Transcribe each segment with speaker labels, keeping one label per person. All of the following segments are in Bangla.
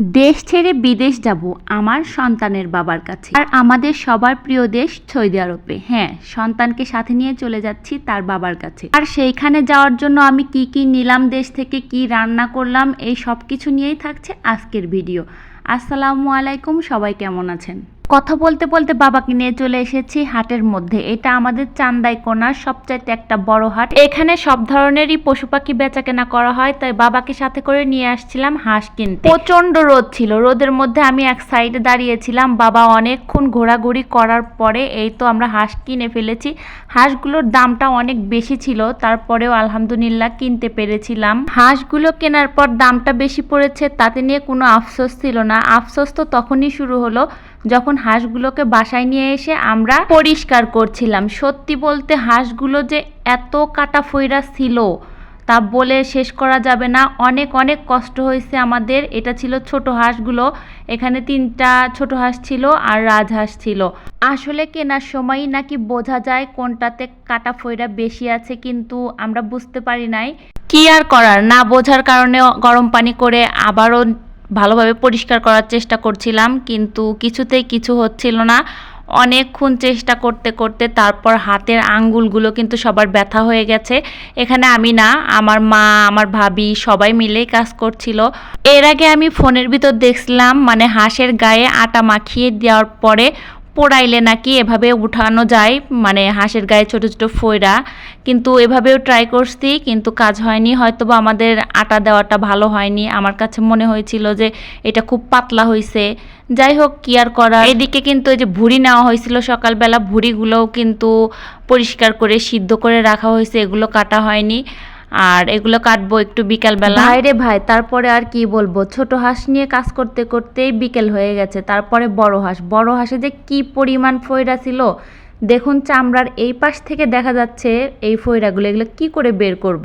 Speaker 1: দেশ ছেড়ে বিদেশ যাব আমার সন্তানের বাবার কাছে। আর আমাদের সবার প্রিয় দেশ সৌদি আরবে। হ্যাঁ সন্তানকে সাথে নিয়ে চলে যাচ্ছি তার বাবার কাছে। আর সেইখানে যাওয়ার জন্য আমি কি কি নিলাম, দেশ থেকে কি রান্না করলাম, এই সব কিছু নিয়েই থাকছে আজকের ভিডিও। আসসালামু আলাইকুম, সবাই কেমন আছেন? কথা বলতে বলতে বাবাকে নিয়ে চলে এসেছি হাটের মধ্যে। এটা আমাদের চান্দাই কোনার সবচাইতে একটা বড় হাট। এখানে সব ধরনেরই পশু পাখি বেচা কেনা করা হয়, তাই বাবাকে সাথে করে নিয়ে আসছিলাম হাঁস কিনতে। প্রচণ্ড রোদ ছিল, রোদের মধ্যে আমি এক সাইডে দাঁড়িয়েছিলাম। বাবা অনেকক্ষণ ঘোরাঘুরি করার পরে এই তো আমরা হাঁস কিনে ফেলেছি। হাঁসগুলোর দামটা অনেক বেশি ছিল, তারপরেও আলহামদুলিল্লাহ কিনতে পেরেছিলাম। হাঁসগুলো কেনার পর দামটা বেশি পড়েছে, তাতে নিয়ে কোনো আফসোস ছিল না। আফসোস তো তখনই শুরু হলো যখন হাঁসগুলোকে বাসায় নিয়ে এসে আমরা পরিষ্কার করছিলাম। সত্যি বলতে হাঁসগুলো যে এত কাটা ফইরা ছিল, তা বলে শেষ করা যাবে না। অনেক অনেক কষ্ট হয়েছে আমাদের। এটা ছিল ছোট হাঁসগুলো। এখানে তিনটা ছোট হাঁস ছিল আর রাজহাঁস ছিল। আসলে কেনার সময়ই নাকি বোঝা যায় কোনটাতে কাটা ফইরা বেশি আছে, কিন্তু আমরা বুঝতে পারি নাই। কি আর করার? না বোঝার কারণে গরম পানি করে আবারও ভালোভাবে পরিষ্কার করার চেষ্টা করছিলাম, কিন্তু কিছুতেই কিছু হচ্ছিল না। অনেকক্ষণ চেষ্টা করতে করতে তারপর হাতের আঙ্গুলগুলো কিন্তু সবার ব্যথা হয়ে গেছে। এখানে আমি না, আমার মা, আমার ভাবি সবাই মিলেই কাজ করছিল। এর আগে আমি ফোনের ভিতর দেখছিলাম মানে হাঁসের গায়ে আটা মাখিয়ে দেওয়ার পরে পোড়াইলে নাকি এভাবে উঠানো যায় মানে হাঁসের গায়ে ছোট ছোট ফোয়রা। কিন্তু এভাবেও ট্রাই করছি, কিন্তু কাজ হয়নি। হয়তো বা আমাদের আটা দেওয়াটা ভালো হয়নি। আমার কাছে মনে হয়েছিল যে এটা খুব পাতলা হয়েছে যাই হোক, কি আর করা এদিকে কিন্তু এই যে ভুড়ি নেওয়া হয়েছিল সকালবেলা, ভুড়িগুলোও কিন্তু পরিষ্কার করে, সিদ্ধ করে রাখা হয়েছে। এগুলো কাটা হয়নি। আর এগুলো কাটবো একটু বিকালবেলা। ভাই রে ভাই, তারপরে আর কি বলব? ছোট হাঁস নিয়ে কাজ করতে করতেই বিকেল হয়ে গেছে। তারপরে বড় হাঁস। বড় হাঁসে যে কি পরিমাণ ফয়রা ছিল? দেখুন চামড়ার এই পাশ থেকে দেখা যাচ্ছে এই ফয়রাগুলো। এগুলো কি করে বের করব।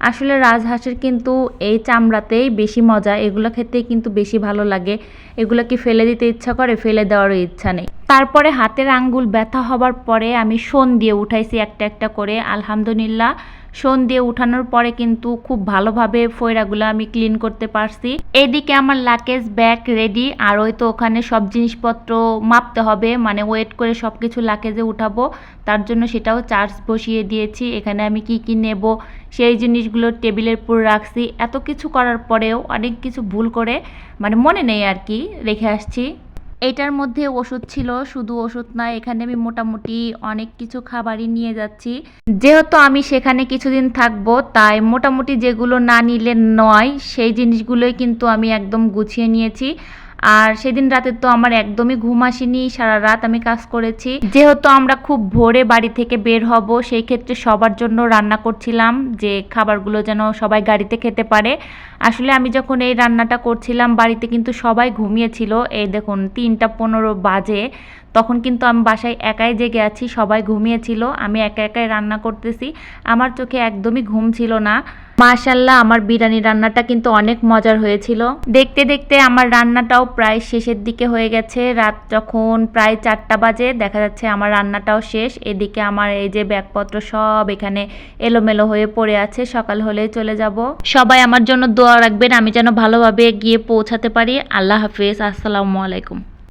Speaker 1: আসলে রাজহাঁসের কিন্তু এই চামড়াতেই বেশি মজা। এগুলো খেতে কিন্তু বেশি ভালো লাগে। এগুলো কি ফেলে দিতে ইচ্ছা করে? ফেলে দেওয়ারও ইচ্ছা নেই। তারপরে হাতের আঙ্গুল ব্যথা হবার পরে আমি শোন দিয়ে উঠাইছি একটা একটা করে। আলহামদুলিল্লাহ। শোন দিয়ে উঠানোর পরে কিন্তু খুব ভালোভাবে ফয়রাগুলো আমি ক্লিন করতে পারছি। এদিকে আমার লাকেজ ব্যাগ রেডি আর ওই তো ওখানে সব জিনিসপত্র মাপতে হবে মানে ওয়েট করে সব কিছু লাকেজে উঠাবো। তার জন্য সেটাও চার্জ বসিয়ে দিয়েছি। এখানে আমি কি কি নেব, সেই জিনিসগুলো টেবিলের উপর রাখছি। এত কিছু করার পরেও অনেক কিছু ভুল করে মানে মনে নেই আর কি, রেখে আসছি। এটার মধ্যে ওষুধ ছিল, শুধু ওষুধ না, এখানে আমি মোটামুটি অনেক কিছু খাবারই নিয়ে যাচ্ছি। যেহেতু আমি সেখানে কিছুদিন থাকব, তাই মোটামুটি যেগুলো না নিলে নয়, সেই জিনিসগুলোই কিন্তু আমি একদম গুছিয়ে নিয়েছি। আর সেদিন রাতে তো আমার একদমই ঘুম আসেনি, সারা রাত আমি কাজ করেছি। যেহেতু আমরা খুব ভোরে বাড়ি থেকে বের হব, সেই ক্ষেত্রে সবার জন্য রান্না করছিলাম যে খাবারগুলো যেন সবাই গাড়িতে খেতে পারে। আসলে আমি যখন এই রান্নাটা করছিলাম, বাড়িতে কিন্তু সবাই ঘুমিয়েছিল। এই দেখুন, তিনটা পনেরো বাজে। তখন কিন্তু আমি বাসায় একাই জেগে আছি, সবাই ঘুমিয়েছিল। আমি একা একাই রান্না করতেছি। আমার চোখে একদমই ঘুম ছিল না। মাশাল্লাহ আমার বিরিয়ানি রান্নাটা কিন্তু অনেক মজার হয়েছিল। দেখতে দেখতে আমার রান্নাটাও প্রায় শেষের দিকে হয়ে গেছে। রাত যখন প্রায় চারটা বাজে, দেখা যাচ্ছে আমার রান্নাটাও শেষ। এদিকে আমার এই যে ব্যাগপত্র সব এখানে এলোমেলো হয়ে পড়ে আছে। সকাল হলেই চলে যাব। সবাই আমার জন্য দোয়া রাখবেন, আমি যেন ভালোভাবে গিয়ে পৌঁছাতে পারি। আল্লাহ হাফেজ, আসসালামু আলাইকুম।